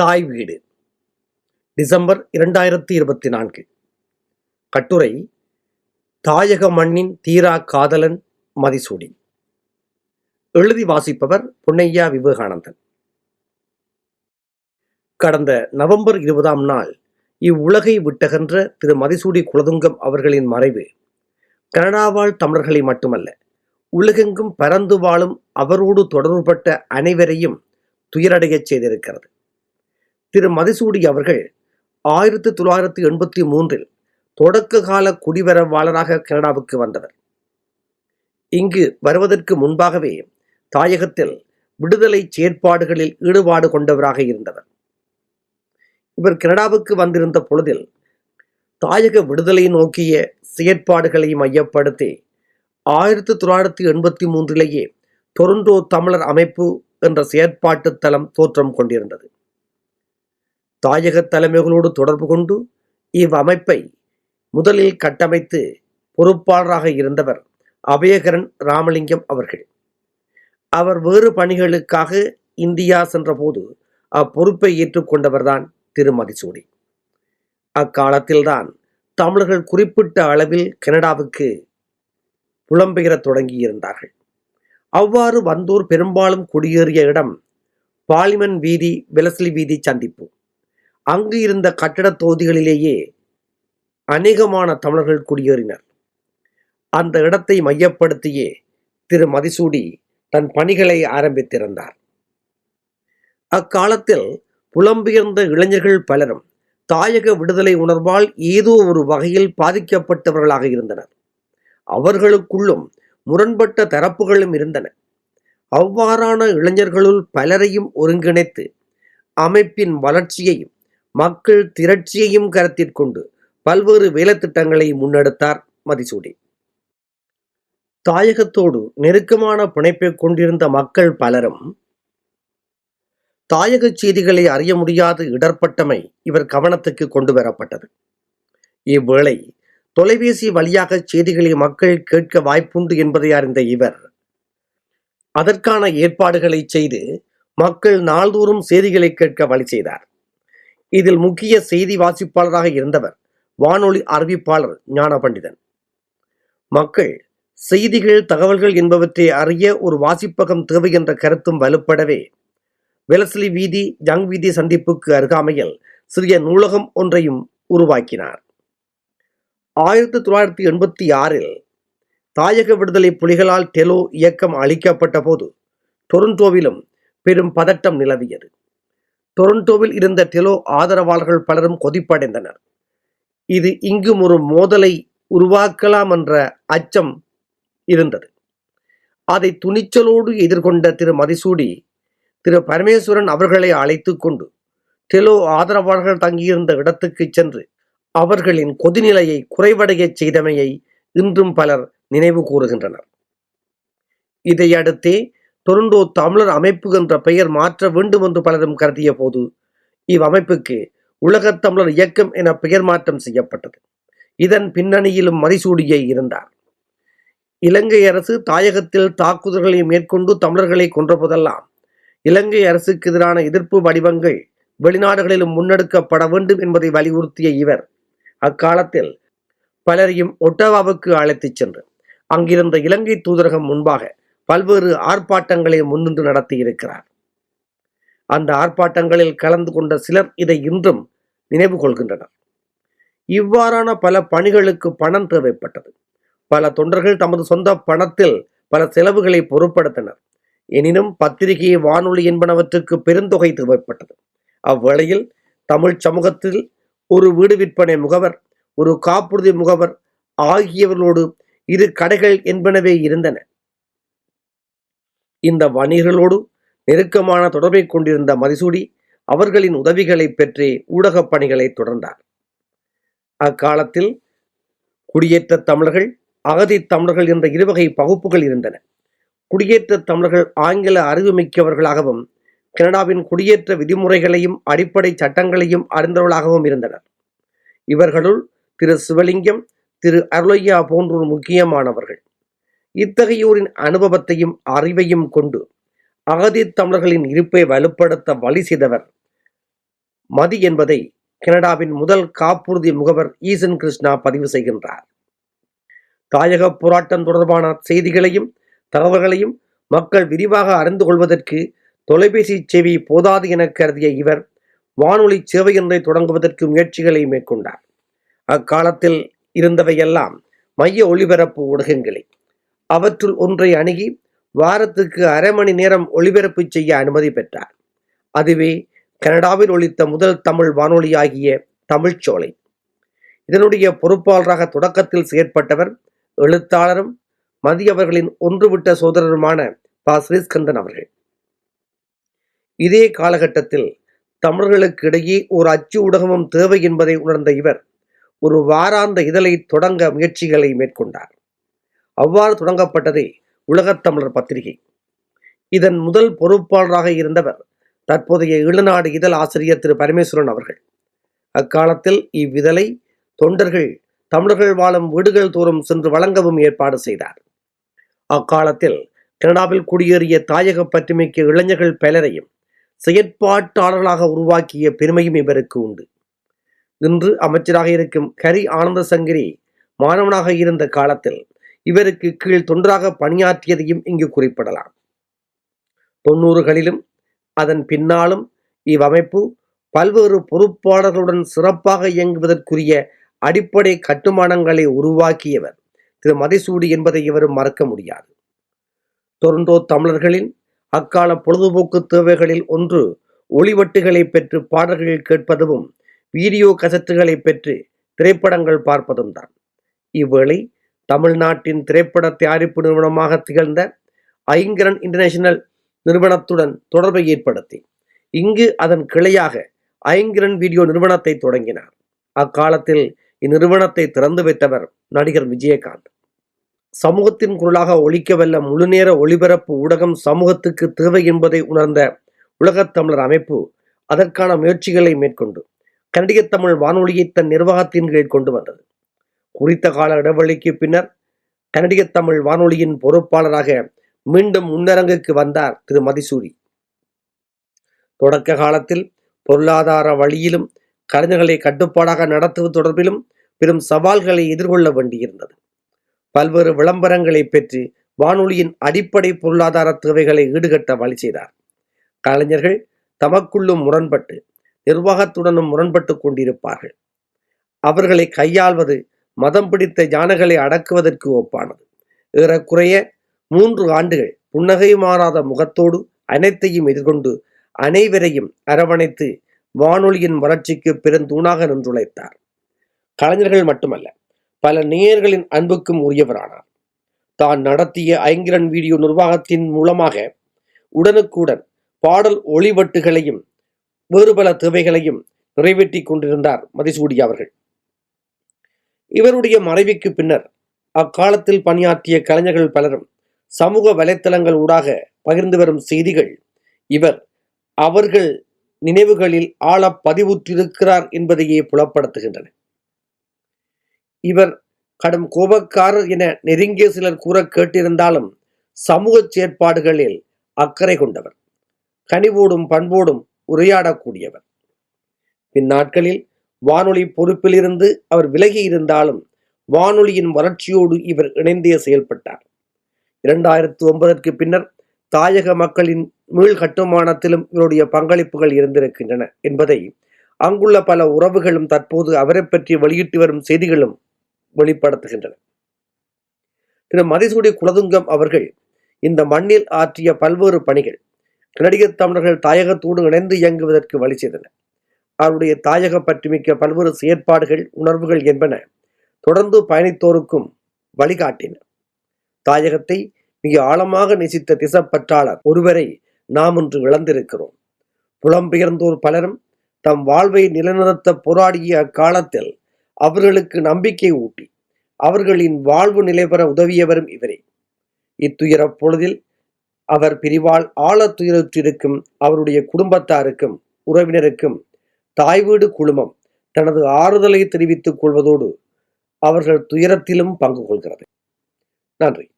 தாய் வீடு. டிசம்பர் இரண்டாயிரத்தி இருபத்தி நான்கு. கட்டுரை தாயக மண்ணின் தீரா காதலன் மதிசூடி எழுதி வாசிப்பவர் பொன்னையா விவேகானந்தன். கடந்த நவம்பர் இருபதாம் நாள் இவ்வுலகை விட்டகன்ற திரு மதிசூடி குலதுங்கம் அவர்களின் மறைவு கனடாவாழ் தமிழர்களை மட்டுமல்ல உலகெங்கும் பறந்து வாழும் அவரோடு தொடர்புபட்ட அனைவரையும் துயரடையச் செய்திருக்கிறது. திரு மதிசூடி அவர்கள் ஆயிரத்தி தொள்ளாயிரத்தி எண்பத்தி மூன்றில் தொடக்க கால குடிவரவாளராக கனடாவுக்கு வந்தவர். இங்கு வருவதற்கு முன்பாகவே தாயகத்தில் விடுதலை செயற்பாடுகளில் ஈடுபாடு கொண்டவராக இருந்தவர். இவர் கனடாவுக்கு வந்திருந்த பொழுதில் தாயக விடுதலை நோக்கிய செயற்பாடுகளை மையப்படுத்தி ஆயிரத்தி தொள்ளாயிரத்தி எண்பத்தி மூன்றிலேயே டொரண்டோ தமிழர் அமைப்பு என்ற செயற்பாட்டு தளம் தோற்றம் கொண்டிருந்தது. தாயக தலைமைகளோடு தொடர்பு கொண்டு இவ்வமைப்பை முதலில் கட்டமைத்து பொறுப்பாளராக இருந்தவர் அபயகரன் ராமலிங்கம் அவர்கள். அவர் வேறு பணிகளுக்காக இந்தியா சென்றபோது அப்பொறுப்பை ஏற்றுக்கொண்டவர்தான் திருமதிசூடி. அக்காலத்தில்தான் தமிழர்கள் குறிப்பிட்ட அளவில் கனடாவுக்கு புலம்பெயரத் தொடங்கியிருந்தார்கள். அவ்வாறு வந்தோர் பெரும்பாலும் குடியேறிய இடம் பாலிமன் வீதி வெலஸ்லி வீதி சந்திப்பு. அங்கு இருந்த கட்டடத் தொகுதிகளிலேயே அநேகமான தமிழர்கள் குடியேறினர். அந்த இடத்தை மையப்படுத்தியே திரு. மதிசூடி தன் பணிகளை ஆரம்பித்திருந்தார். அக்காலத்தில் புலம்பெயர்ந்த இளைஞர்கள் பலரும் தாயக விடுதலை உணர்வால் ஏதோ ஒரு வகையில் பாதிக்கப்பட்டவர்களாக இருந்தனர். அவர்களுக்குள்ளும் முரண்பட்ட தரப்புகளும் இருந்தன. அவ்வாறான இளைஞர்களுள் பலரையும் ஒருங்கிணைத்து அமைப்பின் வளர்ச்சியையும் மக்கள் திரட்சியையும் கருத்தில் கொண்டு பல்வேறு வேலைத்திட்டங்களை முன்னெடுத்தார் மதிசூடி. தாயகத்தோடு நெருக்கமான பிணைப்பை கொண்டிருந்த மக்கள் பலரும் தாயக செய்திகளை அறிய முடியாது இடர்பட்டமை இவர் கவனத்துக்கு கொண்டு வரப்பட்டது. இவ்வேளை தொலைபேசி வழியாக செய்திகளை மக்கள் கேட்க வாய்ப்புண்டு என்பதை அறிந்த இவர் அதற்கான ஏற்பாடுகளை செய்து மக்கள் நாள்தோறும் செய்திகளை கேட்க வழி செய்தார். இதில் முக்கிய செய்தி வாசிப்பாளராக இருந்தவர் வானொலி அறிவிப்பாளர் ஞான பண்டிதன் மக்கள் செய்திகள் தகவல்கள் என்பவற்றை அறிய ஒரு வாசிப்பகம் தேவை என்ற கருத்தும் வலுப்படவே வெலஸ்லி வீதி ஜங் வீதி சந்திப்புக்கு அருகாமையில் சிறிய நூலகம் ஒன்றையும் உருவாக்கினார். ஆயிரத்தி தொள்ளாயிரத்தி எண்பத்தி ஆறில் தாயக விடுதலை புலிகளால் டெலோ இயக்கம் அளிக்கப்பட்ட போது டொரண்டோவிலும் பெரும் பதட்டம் நிலவியது. டொரண்டோவில் இருந்த டெலோ ஆதரவாளர்கள் பலரும் கொதிப்படைந்தனர். இது இங்கும் ஒரு மோதலை உருவாக்கலாம் என்ற அச்சம் இருந்தது. அதை துணிச்சலோடு எதிர்கொண்ட திரு மதிசூடி திரு பரமேஸ்வரன் அவர்களை அழைத்து கொண்டு டெலோ ஆதரவாளர்கள் தங்கியிருந்த இடத்துக்கு சென்று அவர்களின் கொதிநிலையை குறைவடையச் செய்தமையை இன்றும் பலர் நினைவு கூறுகின்றனர். இதையடுத்தே தொருண்டோ தமிழர் அமைப்பு என்ற பெயர் மாற்ற வேண்டும் என்று பலரும் கருதிய போது இவ்வமைப்புக்கு உலகத் தமிழர் இயக்கம் என பெயர் மாற்றம் செய்யப்பட்டது. இதன் பின்னணியிலும் மதிசூடியே இருந்தார். இலங்கை அரசு தாயகத்தில் தாக்குதல்களை மேற்கொண்டு தமிழர்களை கொன்றபோதெல்லாம் இலங்கை அரசுக்கு எதிரான எதிர்ப்பு வடிவங்கள் வெளிநாடுகளிலும் முன்னெடுக்கப்பட வேண்டும் என்பதை வலியுறுத்திய இவர் அக்காலத்தில் பலரையும் ஒட்டவாவுக்கு அழைத்துச் சென்று அங்கிருந்த இலங்கை தூதரகம் முன்பாக பல்வேறு ஆர்ப்பாட்டங்களை முன்னின்று நடத்தியிருக்கிறார். அந்த ஆர்ப்பாட்டங்களில் கலந்து கொண்ட சிலர் இதை இன்றும் நினைவு கொள்கின்றனர். இவ்வாறான பல பணிகளுக்கு பணம் தேவைப்பட்டது. பல தொண்டர்கள் தமது சொந்த பணத்தில் பல செலவுகளை பொருட்படுத்தினர். எனினும் பத்திரிகை வானொலி என்பனவற்றுக்கு பெருந்தொகை தேவைப்பட்டது. அவ்வேளையில் தமிழ் சமூகத்தில் ஒரு வீடு விற்பனை முகவர் ஒரு காப்புறுதி முகவர் ஆகியவர்களோடு இரு கடைகள் என்பனவே இருந்தன. இந்த வணிகர்களோடு நெருக்கமான தொடர்பை கொண்டிருந்த மதிசூடி அவர்களின் உதவிகளை பெற்றே ஊடகப் பணிகளை தொடர்ந்தார். அக்காலத்தில் குடியேற்ற தமிழர்கள் அகதி தமிழர்கள் என்ற இருவகை பகுப்புகள் இருந்தன. குடியேற்ற தமிழர்கள் ஆங்கில அறிவுமிக்கவர்களாகவும் கனடாவின் குடியேற்ற விதிமுறைகளையும் அடிப்படை சட்டங்களையும் அறிந்தவர்களாகவும் இருந்தனர். இவர்களுள் திரு சிவலிங்கம் திரு அருளையா போன்றோர் முக்கியமானவர்கள். இத்தகையோரின் அனுபவத்தையும் அறிவையும் கொண்டு அகதி தமிழர்களின் இருப்பை வலுப்படுத்த வழி செய்தவர். மதி என்பதை கனடாவின் முதல் காப்புறுதி முகவர் ஈசன் கிருஷ்ணா பதிவு செய்கின்றார். தாயக போராட்டம் தொடர்பான செய்திகளையும் தகவல்களையும் மக்கள் விரிவாக அறிந்து கொள்வதற்கு தொலைபேசி சேவை போதாது என கருதிய இவர் வானொலி சேவை ஒன்றை தொடங்குவதற்கு முயற்சிகளை மேற்கொண்டார். அக்காலத்தில் இருந்தவையெல்லாம் மைய ஒளிபரப்பு ஊடகங்களே. அவற்றுள் ஒன்றை அணுகி வாரத்துக்கு அரை மணி நேரம் ஒளிபரப்பு செய்ய அனுமதி பெற்றார். அதுவே கனடாவில் ஒழித்த முதல் தமிழ் வானொலியாகிய தமிழ்ச்சோலை இதனுடைய பொறுப்பாளராக தொடக்கத்தில் செயற்பட்டவர் எழுத்தாளரும் மதியவர்களின் ஒன்றுவிட்ட சோதரருமான ப. ஸ்ரீஸ்கந்தன் அவர்கள். இதே காலகட்டத்தில் தமிழர்களுக்கு இடையே ஒரு அச்சு ஊடகமும் தேவை என்பதை உணர்ந்த இவர் ஒரு வாராந்த இதழை தொடங்க முயற்சிகளை மேற்கொண்டார். அவ்வாறு தொடங்கப்பட்டதே உலகத்தமிழர் பத்திரிகை. இதன் முதல் பொறுப்பாளராக இருந்தவர் தற்போதைய இளநாடு இதழ் ஆசிரியர் திரு. பரமேஸ்வரன் அவர்கள். அக்காலத்தில் இவ்விதழை தொண்டர்கள் தமிழர்கள் வாழும் வீடுகள் தோறும் சென்று வழங்கவும் ஏற்பாடு செய்தார். அக்காலத்தில் கனடாவில் குடியேறிய தாயக பற்றுமிக்க இளைஞர்கள் பலரையும் செயற்பாட்டாளர்களாக உருவாக்கிய பெருமையும் இவருக்கு உண்டு. இன்று அமைச்சராக இருக்கும் ஹரி ஆனந்த சங்கரி மாணவனாக இருந்த காலத்தில் இவருக்கு கீழ் தொண்டராக பணியாற்றியதையும் இங்கு குறிப்பிடலாம். தொண்ணூறுகளிலும் அதன் பின்னாலும் இவ்வமைப்பு பல்வேறு பொறுப்பாளர்களுடன் சிறப்பாக இயங்குவதற்குரிய அடிப்படை கட்டுமானங்களை உருவாக்கியவர். திரு. மதிசூடி என்பதை இவரும் மறக்க முடியாது. தொரண்டோ தமிழர்களின் அக்கால பொழுதுபோக்கு தேவைகளில் ஒன்று ஒளிவட்டுகளை பெற்று பாடல்கள் கேட்பதும் வீடியோ கசட்டுகளை பெற்று திரைப்படங்கள் பார்ப்பதும் தான் இவ்வேளை தமிழ்நாட்டின் திரைப்பட தயாரிப்பு நிறுவனமாக திகழ்ந்த ஐங்கரன் இன்டர்நேஷனல் நிறுவனத்துடன் தொடர்பை ஏற்படுத்தி இங்கு அதன் கிளையாக ஐங்கிரன் வீடியோ நிறுவனத்தை தொடங்கினார். அக்காலத்தில் இந்நிறுவனத்தை திறந்து வைத்தவர் நடிகர் விஜயகாந்த். சமூகத்தின் குரலாக ஒழிக்கவல்ல முழுநேர ஒளிபரப்பு ஊடகம் சமூகத்துக்கு தேவை என்பதை உணர்ந்த உலகத் தமிழர் அமைப்பு அதற்கான முயற்சிகளை மேற்கொண்டு கனடிய தமிழ் வானொலியை தன் நிர்வாகத்தின் கீழ் கொண்டு வந்தது. குறித்த கால இடைவெளிக்கு பின்னர் கனடிய தமிழ் வானொலியின் பொறுப்பாளராக மீண்டும் முன்னரங்குக்கு வந்தார் திரு மதிசூரி தொடக்க காலத்தில் பொருளாதார வழியிலும் கலைஞர்களை கட்டுப்பாடாக நடத்துவது தொடர்பிலும் பெரும் சவால்களை எதிர்கொள்ள வேண்டியிருந்தது. பல்வேறு விளம்பரங்களை பெற்று வானொலியின் அடிப்படை பொருளாதார தேவைகளை ஈடுகட்ட வழி செய்தார். கலைஞர்கள் தமக்குள்ளும் முரண்பட்டு நிர்வாகத்துடனும் முரண்பட்டு கொண்டிருப்பார்கள். அவர்களை கையாள்வது மதம் பிடித்த யானைகளை அடக்குவதற்கு ஒப்பானது. ஏறக்குறைய மூன்று ஆண்டுகள் புன்னகை மாறாத முகத்தோடு அனைத்தையும் எதிர்கொண்டு அனைவரையும் அரவணைத்து வானொலியின் வளர்ச்சிக்கு பெருந்தூணாக நின்றுழைத்தார். கலைஞர்கள் மட்டுமல்ல பல நேயர்களின் அன்புக்கும் உரியவரானார். தான் நடத்திய ஐங்கிரன் வீடியோ நிர்வாகத்தின் மூலமாக உடனுக்குடன் பாடல் ஒளிவட்டுகளையும் வேறு பல தேவைகளையும் நிறைவேற்றி கொண்டிருந்தார் மதிசூடி அவர்கள். இவருடைய மறைவுக்கு பின்னர் அக்காலத்தில் பணியாற்றிய கலைஞர்கள் பலரும் சமூக வலைத்தளங்கள் ஊடாக பகிர்ந்து வரும் செய்திகள் இவர் அவர்கள் நினைவுகளில் ஆழ பதிவுற்றிருக்கிறார் என்பதையே புலப்படுத்துகின்றன. இவர் கடும் கோபக்காரர் என நெருங்கிய சிலர் கூற கேட்டிருந்தாலும் சமூக செயற்பாடுகளில் அக்கறை கொண்டவர். கனிவோடும் பண்போடும் உரையாடக்கூடியவர். பின்னாட்களில் வானொலி பொறுப்பிலிருந்து அவர் விலகி இருந்தாலும் வானொலியின் வளர்ச்சியோடு இவர் இணைந்தே செயல்பட்டார். இரண்டாயிரத்து ஒன்பதற்கு பின்னர் தாயக மக்களின் மீள் கட்டுமானத்திலும் இவருடைய பங்களிப்புகள் இருந்திருக்கின்றன என்பதை அங்குள்ள பல உறவுகளும் தற்போது அவரை பற்றி வெளியிட்டு வரும் செய்திகளும் வெளிப்படுத்துகின்றன. திரு. மதிசூடி குலதுங்கம் அவர்கள் இந்த மண்ணில் ஆற்றிய பல்வேறு பணிகள் கனடிய தமிழர்கள் தாயகத்தோடு இணைந்து இயங்குவதற்கு வழி செய்தனர். அவருடைய தாயக பற்றுமிக்க பல்வேறு செயற்பாடுகள் உணர்வுகள் என்பன தொடர்ந்து பயணித்தோருக்கும் வழிகாட்டின. தாயகத்தை மிக ஆழமாக நேசித்த திசப்பற்றாளர் ஒருவரை நாம் இன்று இழந்திருக்கிறோம். புலம்பெயர்ந்தோர் பலரும் தம் வாழ்வை நிலைநிறுத்த போராடிய அக்காலத்தில் அவர்களுக்கு நம்பிக்கை ஊட்டி அவர்களின் வாழ்வு நிலை பெற உதவியவரும் இவரே. இத்துயரப் பொழுதில் அவர் பிரிவால் ஆழ துயரற்றிருக்கும் அவருடைய குடும்பத்தாருக்கும் உறவினருக்கும் தாய் வீடு குழுமம் தனது ஆறுதலை தெரிவித்துக் கொள்வதோடு அவர்கள் துயரத்திலும் பங்கு கொள்கிறது. நன்றி.